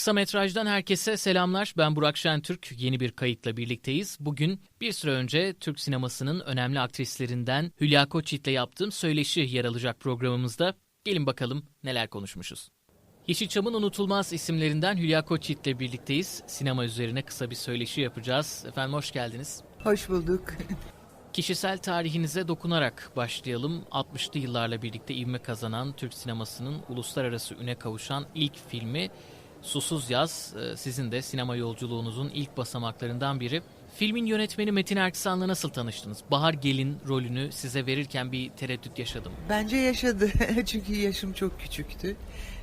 Kısa metrajdan herkese selamlar. Ben Burak Şentürk. Yeni bir kayıtla birlikteyiz. Bugün bir süre önce Türk sinemasının önemli aktrislerinden Hülya Koçyiğit'le yaptığım söyleşi yer alacak programımızda. Gelin bakalım neler konuşmuşuz. Yeşilçam'ın unutulmaz isimlerinden Hülya Koçyiğit'le birlikteyiz. Sinema üzerine kısa bir söyleşi yapacağız. Efendim hoş geldiniz. Hoş bulduk. Kişisel tarihinize dokunarak başlayalım. 60'lı yıllarla birlikte ivme kazanan Türk sinemasının uluslararası üne kavuşan ilk filmi Susuz Yaz. Ee, Sizin de sinema yolculuğunuzun ilk basamaklarından biri. Filmin yönetmeni Metin Erksan'la nasıl tanıştınız? Bahar Gelin rolünü size verirken bir tereddüt yaşadım. Bence yaşadı. Çünkü yaşım çok küçüktü.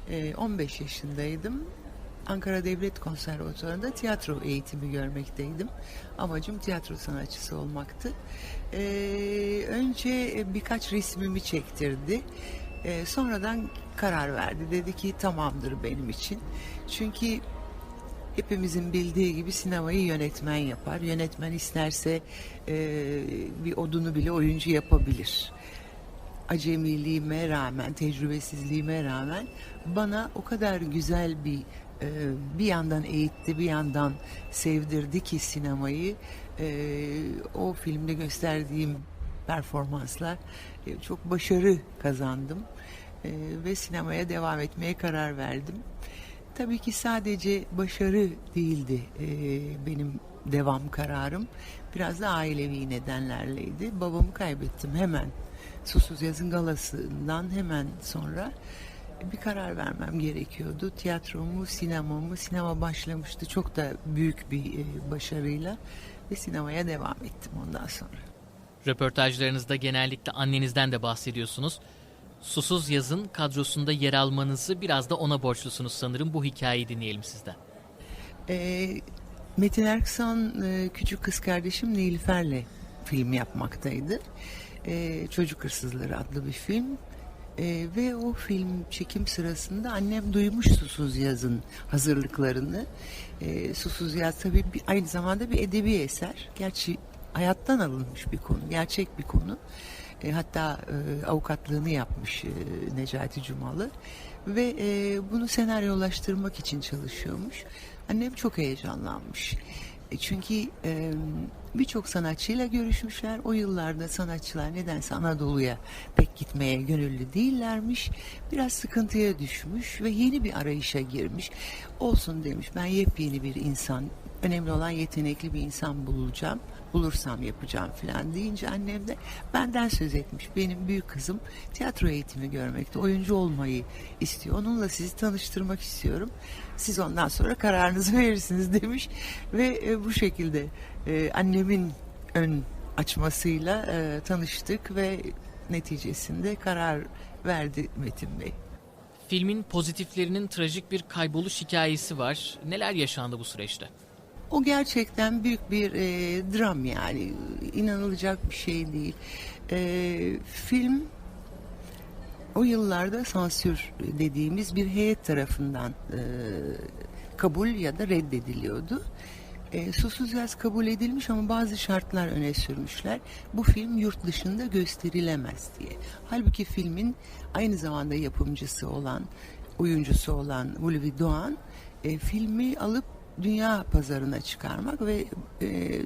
Ee, 15 yaşındaydım. Ankara Devlet Konservatuvarı'nda tiyatro eğitimi görmekteydim. Amacım tiyatro sanatçısı olmaktı. Ee, önce birkaç resmimi çektirdi. Ee, sonradan karar verdi. Dedi ki tamamdır benim için. Çünkü hepimizin bildiği gibi sinemayı yönetmen yapar. Yönetmen isterse e, bir odunu bile oyuncu yapabilir. Acemiliğime rağmen, tecrübesizliğime rağmen bana o kadar güzel bir e, bir yandan eğitti, bir yandan sevdirdi ki sinemayı. E, o filmde gösterdiğim performanslar e, çok başarı kazandım E, ve sinemaya devam etmeye karar verdim. Tabii ki sadece başarı değildi e, benim devam kararım. Biraz da ailevi nedenlerleydi. Babamı kaybettim hemen. Susuz Yazın galasından hemen sonra bir karar vermem gerekiyordu. Tiyatromu, sinemamı, sinema başlamıştı çok da büyük bir başarıyla ve sinemaya devam ettim ondan sonra. Röportajlarınızda genellikle annenizden de bahsediyorsunuz. Susuz Yaz'ın kadrosunda yer almanızı biraz da ona borçlusunuz sanırım. Bu hikayeyi dinleyelim sizden. E, Metin Erksan e, küçük kız kardeşim Nilüfer'le film yapmaktaydı. E, Çocuk Hırsızları adlı bir film. E, ve o film çekim sırasında annem duymuş Susuz Yaz'ın hazırlıklarını. E, Susuz Yaz tabii bir, aynı zamanda bir edebi eser. Gerçi hayattan alınmış bir konu, gerçek bir konu. E, hatta e, avukatlığını yapmış e, Necati Cumalı ve e, bunu senaryolaştırmak için çalışıyormuş. Annem çok heyecanlanmış. E, çünkü e, birçok sanatçıyla görüşmüşler. O yıllarda sanatçılar nedense Anadolu'ya pek gitmeye gönüllü değillermiş. Biraz sıkıntıya düşmüş ve yeni bir arayışa girmiş. Olsun demiş ben yepyeni bir insan, önemli olan yetenekli bir insan bulacağım. Bulursam yapacağım falan deyince annem de benden söz etmiş. Benim büyük kızım tiyatro eğitimi görmekte, oyuncu olmayı istiyor. Onunla sizi tanıştırmak istiyorum. Siz ondan sonra kararınızı verirsiniz demiş ve e, bu şekilde e, annemin ön açmasıyla e, tanıştık ve neticesinde karar verdi Metin Bey. Filmin pozitiflerinin trajik bir kayboluş hikayesi var. Neler yaşandı bu süreçte? O gerçekten büyük bir e, dram yani inanılacak bir şey değil. E, film o yıllarda sansür dediğimiz bir heyet tarafından e, kabul ya da reddediliyordu. E, Susuz Yaz kabul edilmiş ama bazı şartlar öne sürmüşler. Bu film yurt dışında gösterilemez diye. Halbuki filmin aynı zamanda yapımcısı olan, oyuncusu olan Ulvi Doğan e, filmi alıp dünya pazarına çıkarmak ve e,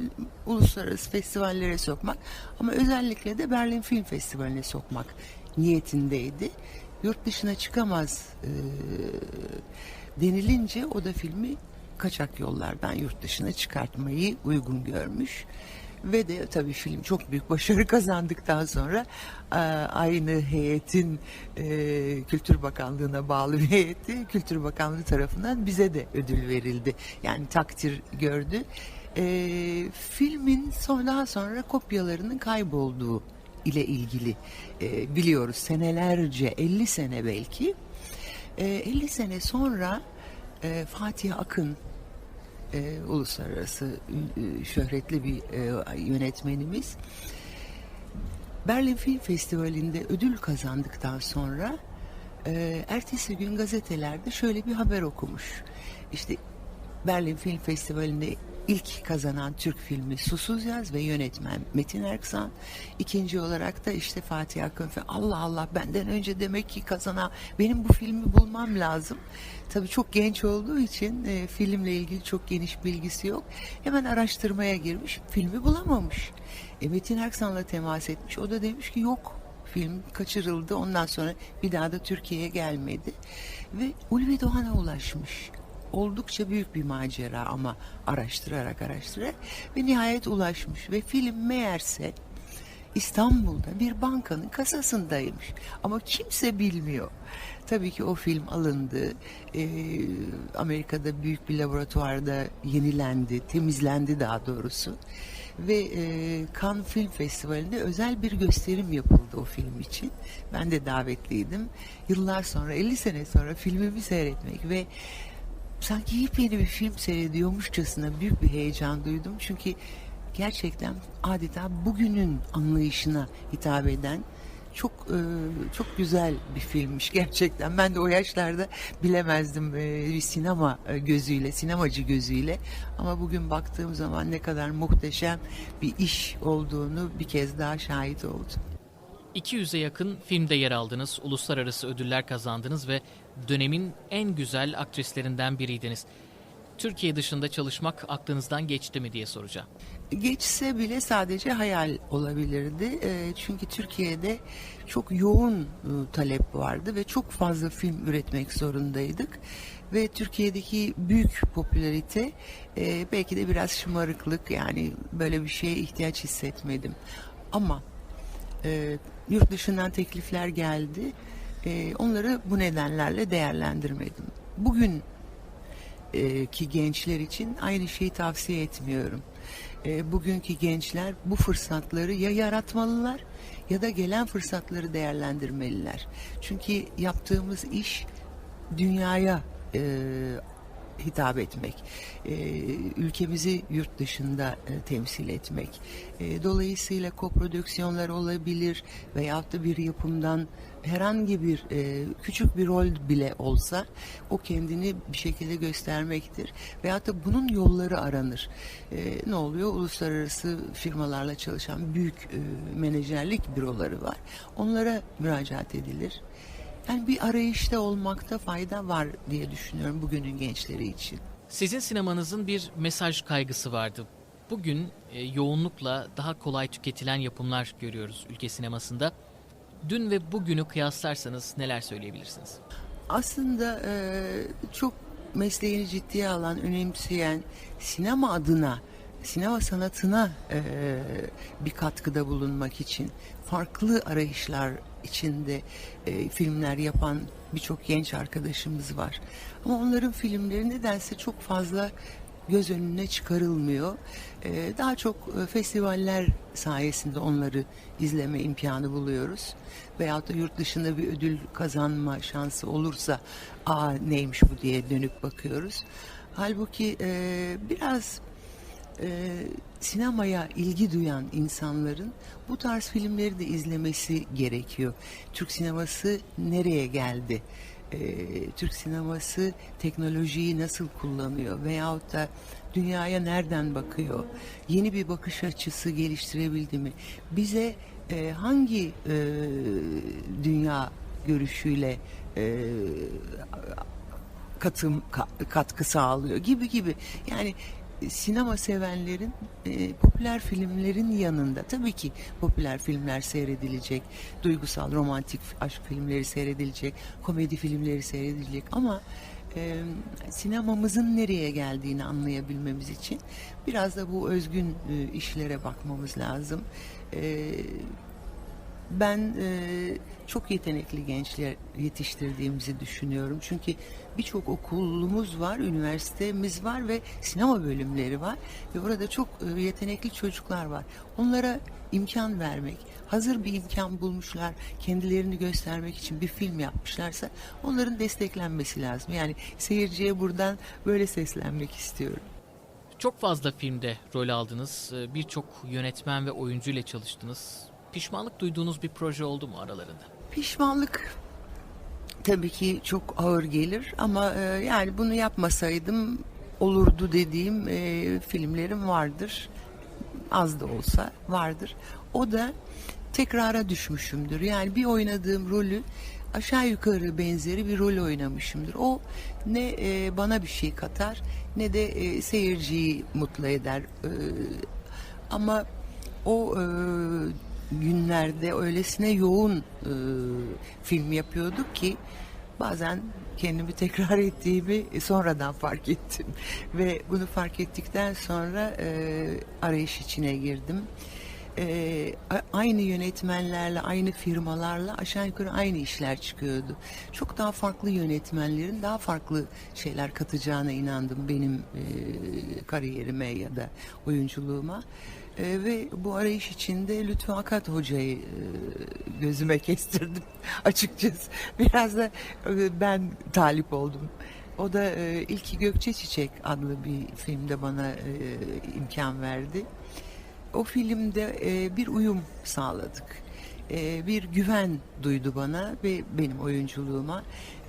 uluslararası festivallere sokmak ama özellikle de Berlin Film Festivali'ne sokmak niyetindeydi. Yurt dışına çıkamaz e, denilince o da filmi kaçak yollardan yurt dışına çıkartmayı uygun görmüş. Ve de tabii film çok büyük başarı kazandıktan sonra e, aynı heyetin e, Kültür Bakanlığı'na bağlı bir heyeti Kültür Bakanlığı tarafından bize de ödül verildi. Yani takdir gördü. E, filmin daha sonra kopyalarının kaybolduğu ile ilgili biliyoruz senelerce 50 sene belki e, 50 sene sonra Fatih Akın e, uluslararası e, şöhretli bir e, yönetmenimiz Berlin Film Festivali'nde ödül kazandıktan sonra e, ertesi gün gazetelerde şöyle bir haber okumuş. İşte Berlin Film Festivali'nde ilk kazanan Türk filmi Susuz Yaz ve yönetmen Metin Erksan. İkinci olarak da işte Fatih Akın. Allah Allah benden önce demek ki kazanan benim bu filmi bulmam lazım. Tabii çok genç olduğu için e, filmle ilgili çok geniş bilgisi yok. Hemen araştırmaya girmiş. Filmi bulamamış. E, Metin Erksan'la temas etmiş. O da demiş ki yok film kaçırıldı. Ondan sonra bir daha da Türkiye'ye gelmedi. Ve Ulvi Doğan'a ulaşmış oldukça büyük bir macera ama araştırarak araştırarak ve nihayet ulaşmış ve film meğerse İstanbul'da bir bankanın kasasındaymış ama kimse bilmiyor. Tabii ki o film alındı. Ee, Amerika'da büyük bir laboratuvarda yenilendi, temizlendi daha doğrusu. Ve e, Cannes Film Festivali'nde özel bir gösterim yapıldı o film için. Ben de davetliydim. Yıllar sonra, 50 sene sonra filmimi seyretmek ve sanki yepyeni bir film seyrediyormuşçasına büyük bir heyecan duydum. Çünkü gerçekten adeta bugünün anlayışına hitap eden çok e, çok güzel bir filmmiş gerçekten. Ben de o yaşlarda bilemezdim e, bir sinema e, gözüyle, sinemacı gözüyle. Ama bugün baktığım zaman ne kadar muhteşem bir iş olduğunu bir kez daha şahit oldum. 200'e yakın filmde yer aldınız, uluslararası ödüller kazandınız ve dönemin en güzel aktrislerinden biriydiniz. Türkiye dışında çalışmak aklınızdan geçti mi diye soracağım. Geçse bile sadece hayal olabilirdi. E, çünkü Türkiye'de çok yoğun e, talep vardı ve çok fazla film üretmek zorundaydık. Ve Türkiye'deki büyük popülarite e, belki de biraz şımarıklık yani böyle bir şeye ihtiyaç hissetmedim. Ama e, yurt dışından teklifler geldi. E, onları bu nedenlerle değerlendirmedim. Bugün e, ki gençler için aynı şeyi tavsiye etmiyorum. E, bugünkü gençler bu fırsatları ya yaratmalılar ya da gelen fırsatları değerlendirmeliler. Çünkü yaptığımız iş dünyaya e, hitap etmek, e, ülkemizi yurt dışında e, temsil etmek. E, dolayısıyla koprodüksiyonlar olabilir veyahut da bir yapımdan herhangi bir e, küçük bir rol bile olsa o kendini bir şekilde göstermektir. Veyahut da bunun yolları aranır. E, ne oluyor? Uluslararası firmalarla çalışan büyük e, menajerlik büroları var. Onlara müracaat edilir. Yani bir arayışta olmakta fayda var diye düşünüyorum bugünün gençleri için. Sizin sinemanızın bir mesaj kaygısı vardı. Bugün e, yoğunlukla daha kolay tüketilen yapımlar görüyoruz ülke sinemasında. Dün ve bugünü kıyaslarsanız neler söyleyebilirsiniz? Aslında e, çok mesleğini ciddiye alan, önemseyen, sinema adına, sinema sanatına e, bir katkıda bulunmak için farklı arayışlar içinde e, filmler yapan birçok genç arkadaşımız var. Ama onların filmleri nedense çok fazla göz önüne çıkarılmıyor. Ee, daha çok e, festivaller sayesinde onları izleme imkanı buluyoruz. Veyahut da yurt dışında bir ödül kazanma şansı olursa aa neymiş bu diye dönüp bakıyoruz. Halbuki e, biraz e, sinemaya ilgi duyan insanların bu tarz filmleri de izlemesi gerekiyor. Türk sineması nereye geldi? E, Türk sineması teknolojiyi nasıl kullanıyor? Veyahut da dünyaya nereden bakıyor? Yeni bir bakış açısı geliştirebildi mi? Bize e, hangi e, dünya görüşüyle e, katım katkı sağlıyor gibi gibi. Yani sinema sevenlerin e, popüler filmlerin yanında tabii ki popüler filmler seyredilecek, duygusal romantik aşk filmleri seyredilecek, komedi filmleri seyredilecek ama e, sinemamızın nereye geldiğini anlayabilmemiz için biraz da bu özgün e, işlere bakmamız lazım. E, ben e, çok yetenekli gençler yetiştirdiğimizi düşünüyorum. Çünkü birçok okulumuz var, üniversitemiz var ve sinema bölümleri var. Ve orada çok e, yetenekli çocuklar var. Onlara imkan vermek, hazır bir imkan bulmuşlar, kendilerini göstermek için bir film yapmışlarsa onların desteklenmesi lazım. Yani seyirciye buradan böyle seslenmek istiyorum. Çok fazla filmde rol aldınız. E, birçok yönetmen ve oyuncu ile çalıştınız. Pişmanlık duyduğunuz bir proje oldu mu aralarında? Pişmanlık tabii ki çok ağır gelir ama e, yani bunu yapmasaydım olurdu dediğim e, filmlerim vardır. Az da olsa vardır. O da tekrara düşmüşümdür. Yani bir oynadığım rolü aşağı yukarı benzeri bir rol oynamışımdır. O ne e, bana bir şey katar ne de e, seyirciyi mutlu eder. E, ama o e, günlerde öylesine yoğun e, film yapıyorduk ki bazen kendimi tekrar ettiğimi sonradan fark ettim ve bunu fark ettikten sonra e, arayış içine girdim. E, aynı yönetmenlerle, aynı firmalarla aşağı yukarı aynı işler çıkıyordu. Çok daha farklı yönetmenlerin daha farklı şeyler katacağına inandım benim e, kariyerime ya da oyunculuğuma. E, ve bu arayış içinde Lütfü Akat Hoca'yı e, gözüme kestirdim açıkçası. Biraz da e, ben talip oldum. O da e, İlki Gökçe Çiçek adlı bir filmde bana e, imkan verdi. O filmde e, bir uyum sağladık. E, bir güven duydu bana ve benim oyunculuğuma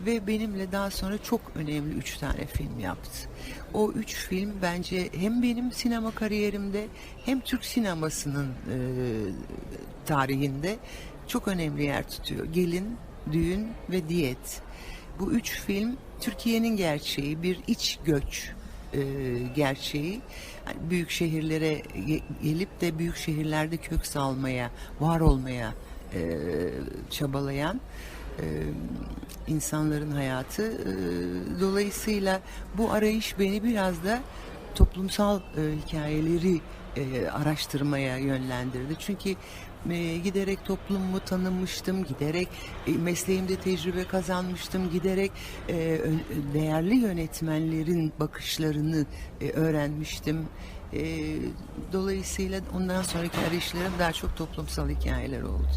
ve benimle daha sonra çok önemli üç tane film yaptı. O üç film bence hem benim sinema kariyerimde hem Türk sinemasının e, tarihinde çok önemli yer tutuyor. Gelin, Düğün ve Diyet. Bu üç film Türkiye'nin gerçeği, bir iç göç e, gerçeği. Yani büyük şehirlere gelip de büyük şehirlerde kök salmaya, var olmaya e, çabalayan e, insanların hayatı. E, dolayısıyla bu arayış beni biraz da toplumsal e, hikayeleri e, araştırmaya yönlendirdi. Çünkü e, giderek toplumumu tanımıştım, giderek e, mesleğimde tecrübe kazanmıştım, giderek e, değerli yönetmenlerin bakışlarını e, öğrenmiştim. Dolayısıyla ondan sonraki arayışlarım daha çok toplumsal hikayeler oldu.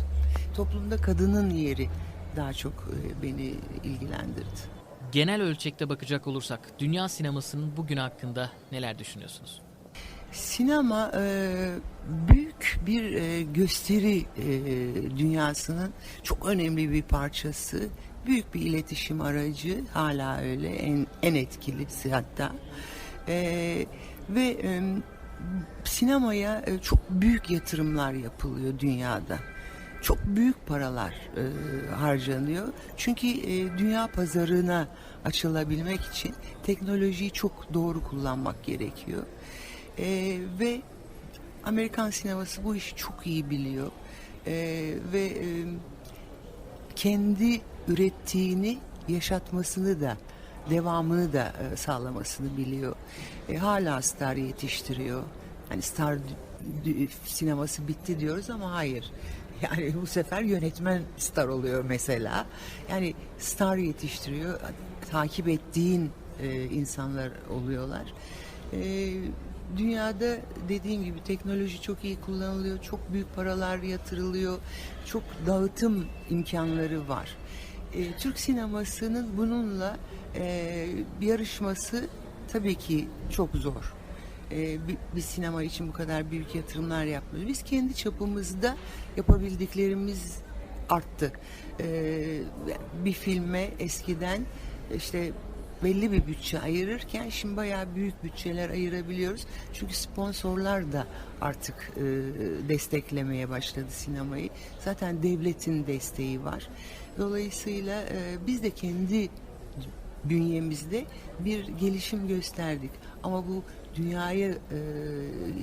Toplumda kadının yeri daha çok beni ilgilendirdi. Genel ölçekte bakacak olursak dünya sinemasının bugün hakkında neler düşünüyorsunuz? Sinema e, büyük bir e, gösteri e, dünyasının çok önemli bir parçası. Büyük bir iletişim aracı hala öyle en, en etkilisi hatta. E, ve e, sinemaya e, çok büyük yatırımlar yapılıyor dünyada. Çok büyük paralar e, harcanıyor. Çünkü e, dünya pazarına açılabilmek için teknolojiyi çok doğru kullanmak gerekiyor. E, ve Amerikan sineması bu işi çok iyi biliyor. E, ve e, kendi ürettiğini yaşatmasını da devamını da e, sağlamasını biliyor. E, hala star yetiştiriyor. Hani star sineması bitti diyoruz ama hayır. Yani bu sefer yönetmen star oluyor mesela. Yani star yetiştiriyor. Takip ettiğin e, insanlar oluyorlar. E, dünyada dediğim gibi teknoloji çok iyi kullanılıyor. Çok büyük paralar yatırılıyor. Çok dağıtım imkanları var. E, Türk sinemasının bununla e, yarışması tabii ki çok zor. E, bir, bir sinema için bu kadar büyük yatırımlar yapmıyoruz. Biz kendi çapımızda yapabildiklerimiz arttı. E, bir filme eskiden işte belli bir bütçe ayırırken şimdi bayağı büyük bütçeler ayırabiliyoruz. Çünkü sponsorlar da artık e, desteklemeye başladı sinemayı. Zaten devletin desteği var. Dolayısıyla e, biz de kendi bünyemizde bir gelişim gösterdik. Ama bu dünyaya e,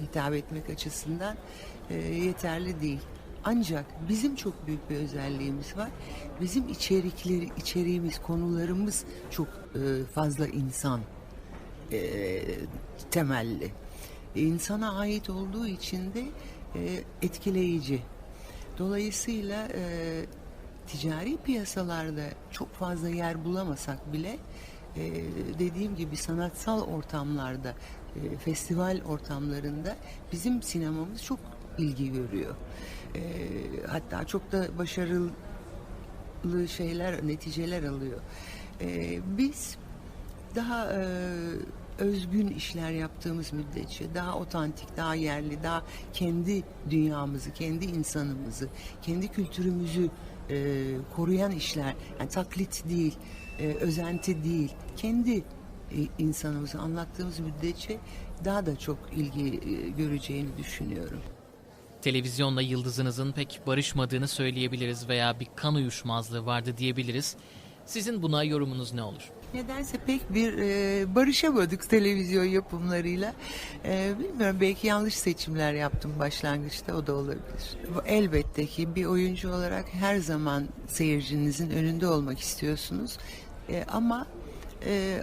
hitap etmek açısından e, yeterli değil. Ancak bizim çok büyük bir özelliğimiz var. Bizim içerikleri, içeriğimiz, konularımız çok e, fazla insan e, temelli. İnsana ait olduğu için de e, etkileyici. Dolayısıyla ticari piyasalarda çok fazla yer bulamasak bile dediğim gibi sanatsal ortamlarda, festival ortamlarında bizim sinemamız çok ilgi görüyor. E, hatta çok da başarılı şeyler, neticeler alıyor. E, biz daha e, özgün işler yaptığımız müddetçe daha otantik, daha yerli, daha kendi dünyamızı, kendi insanımızı, kendi kültürümüzü e, koruyan işler, yani taklit değil, e, özenti değil, kendi insanımızı anlattığımız müddetçe daha da çok ilgi e, göreceğini düşünüyorum. Televizyonla yıldızınızın pek barışmadığını söyleyebiliriz veya bir kan uyuşmazlığı vardı diyebiliriz. Sizin buna yorumunuz ne olur? Nedense pek bir e, barışamadık televizyon yapımlarıyla. E, bilmiyorum belki yanlış seçimler yaptım başlangıçta o da olabilir. Elbette ki bir oyuncu olarak her zaman seyircinizin önünde olmak istiyorsunuz. E, ama e,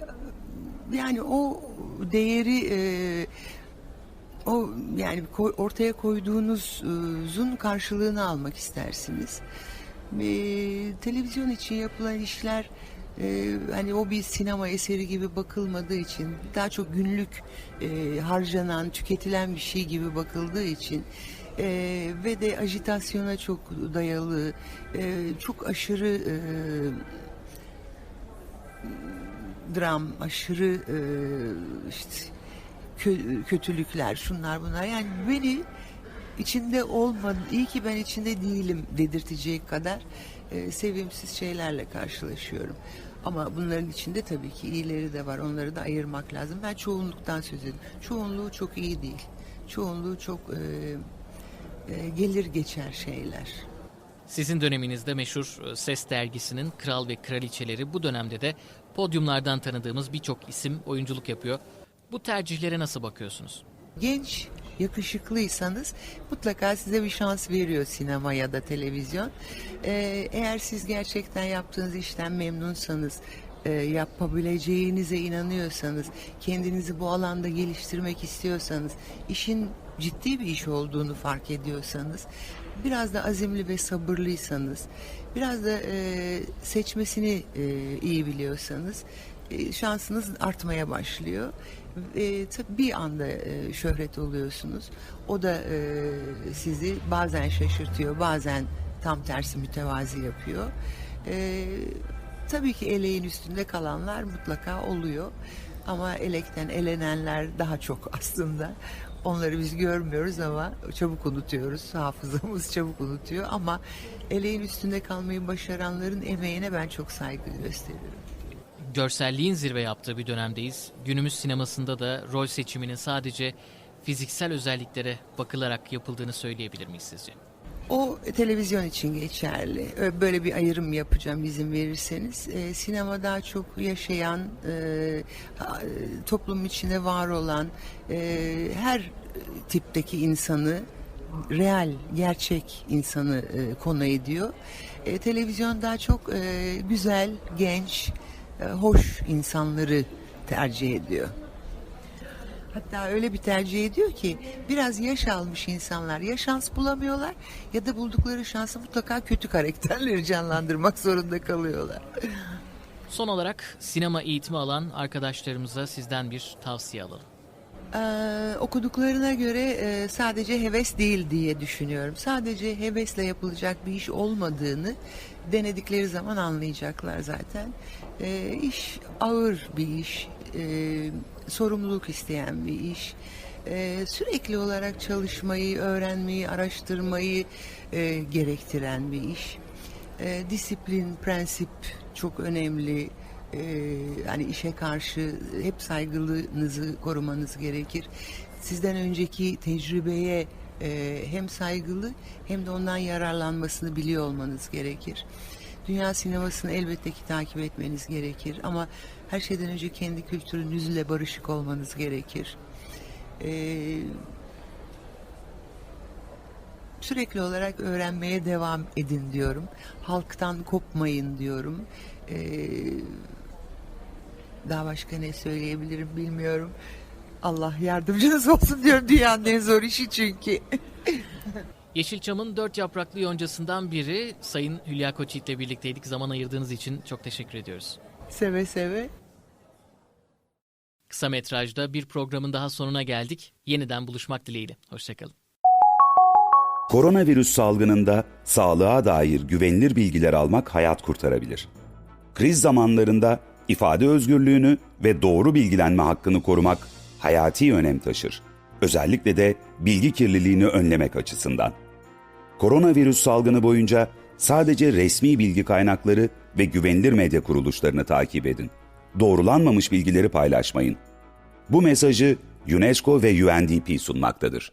yani o değeri e, o yani ortaya koyduğunuzun karşılığını almak istersiniz. E, televizyon için yapılan işler e, hani o bir sinema eseri gibi bakılmadığı için daha çok günlük e, harcanan, tüketilen bir şey gibi bakıldığı için e, ve de ajitasyona çok dayalı, e, çok aşırı e, dram, aşırı e, işte kö- kötülükler, şunlar bunlar. Yani beni içinde olmadı, iyi ki ben içinde değilim dedirtecek kadar e, sevimsiz şeylerle karşılaşıyorum. Ama bunların içinde tabii ki iyileri de var. Onları da ayırmak lazım. Ben çoğunluktan söz ediyorum. Çoğunluğu çok iyi değil. Çoğunluğu çok e, e, gelir geçer şeyler. Sizin döneminizde meşhur e, Ses dergisinin Kral ve Kraliçeleri bu dönemde de podyumlardan tanıdığımız birçok isim oyunculuk yapıyor. Bu tercihlere nasıl bakıyorsunuz? Genç, yakışıklıysanız mutlaka size bir şans veriyor sinema ya da televizyon. Ee, eğer siz gerçekten yaptığınız işten memnunsanız, e, yapabileceğinize inanıyorsanız, kendinizi bu alanda geliştirmek istiyorsanız, işin ciddi bir iş olduğunu fark ediyorsanız, biraz da azimli ve sabırlıysanız, biraz da e, seçmesini e, iyi biliyorsanız, e, şansınız artmaya başlıyor. E, bir anda e, şöhret oluyorsunuz. O da e, sizi bazen şaşırtıyor, bazen tam tersi mütevazi yapıyor. E, tabii ki eleğin üstünde kalanlar mutlaka oluyor. Ama elekten elenenler daha çok aslında. Onları biz görmüyoruz ama çabuk unutuyoruz. Hafızamız çabuk unutuyor ama eleğin üstünde kalmayı başaranların emeğine ben çok saygı gösteriyorum görselliğin zirve yaptığı bir dönemdeyiz. Günümüz sinemasında da rol seçiminin sadece fiziksel özelliklere bakılarak yapıldığını söyleyebilir miyiz sizce? O televizyon için geçerli. Böyle bir ayrım yapacağım izin verirseniz. E, sinema daha çok yaşayan, e, toplum içinde var olan e, her tipteki insanı real, gerçek insanı e, konu ediyor. E, televizyon daha çok e, güzel, genç, e, hoş insanları tercih ediyor. Hatta öyle bir tercih ediyor ki biraz yaş almış insanlar ya şans bulamıyorlar ya da buldukları şansı mutlaka kötü karakterleri canlandırmak zorunda kalıyorlar. Son olarak sinema eğitimi alan arkadaşlarımıza sizden bir tavsiye alalım. Ee, okuduklarına göre e, sadece heves değil diye düşünüyorum. Sadece hevesle yapılacak bir iş olmadığını denedikleri zaman anlayacaklar zaten. E, iş ağır bir iş, e, sorumluluk isteyen bir iş. E, sürekli olarak çalışmayı, öğrenmeyi, araştırmayı e, gerektiren bir iş. E, disiplin, prensip çok önemli. E, hani işe karşı hep saygılınızı korumanız gerekir. Sizden önceki tecrübeye e, hem saygılı hem de ondan yararlanmasını biliyor olmanız gerekir. Dünya sinemasını elbette ki takip etmeniz gerekir ama her şeyden önce kendi kültürünüzle barışık olmanız gerekir. Ee, sürekli olarak öğrenmeye devam edin diyorum. Halktan kopmayın diyorum. Ee, daha başka ne söyleyebilirim bilmiyorum. Allah yardımcınız olsun diyorum dünyanın en zor işi çünkü. Yeşilçam'ın dört yapraklı yoncasından biri Sayın Hülya Koçyiğit ile birlikteydik. Zaman ayırdığınız için çok teşekkür ediyoruz. Seve seve. Kısa metrajda bir programın daha sonuna geldik. Yeniden buluşmak dileğiyle. Hoşçakalın. Koronavirüs salgınında sağlığa dair güvenilir bilgiler almak hayat kurtarabilir. Kriz zamanlarında ifade özgürlüğünü ve doğru bilgilenme hakkını korumak hayati önem taşır. Özellikle de bilgi kirliliğini önlemek açısından. Koronavirüs salgını boyunca sadece resmi bilgi kaynakları ve güvenilir medya kuruluşlarını takip edin. doğrulanmamış bilgileri paylaşmayın. Bu mesajı UNESCO ve UNDP sunmaktadır.